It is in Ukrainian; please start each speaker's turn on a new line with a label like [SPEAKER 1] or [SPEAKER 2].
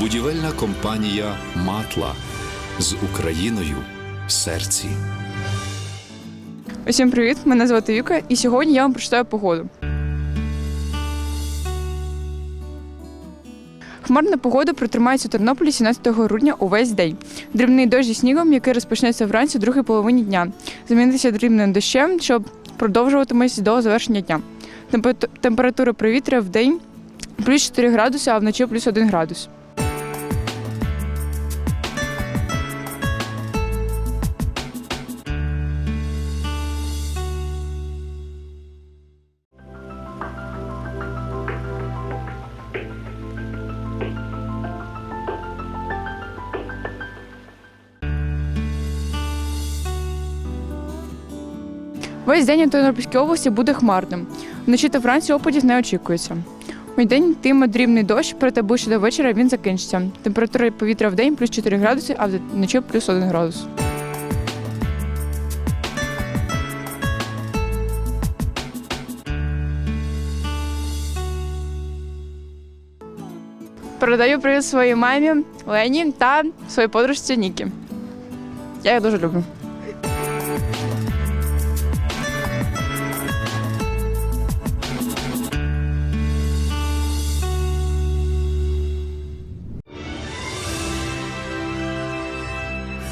[SPEAKER 1] Будівельна компанія Матла з Україною в серці.
[SPEAKER 2] Усім привіт! Мене звати Віка, і сьогодні я вам прочитаю погоду. Хмарна погода протримається у Тернополі 17 грудня увесь день. Дрібний дощ зі снігом, який розпочнеться вранці у другій половині дня. Заміниться дрібним дощем, що продовжуватиметься до завершення дня. Температура повітря в день плюс 4 градуси, а вночі плюс 1 градус. Весь день у Тернопільській області буде хмарним. Вночі та вранці опадів не очікується. У день йтиме дрібний дощ, проте ближче до вечора він закінчиться. Температура повітря в день плюс 4 градуси, а вночі плюс 1 градус. Передаю привіт своїй мамі Лені та своїй подружці Нікі. Я їх дуже люблю.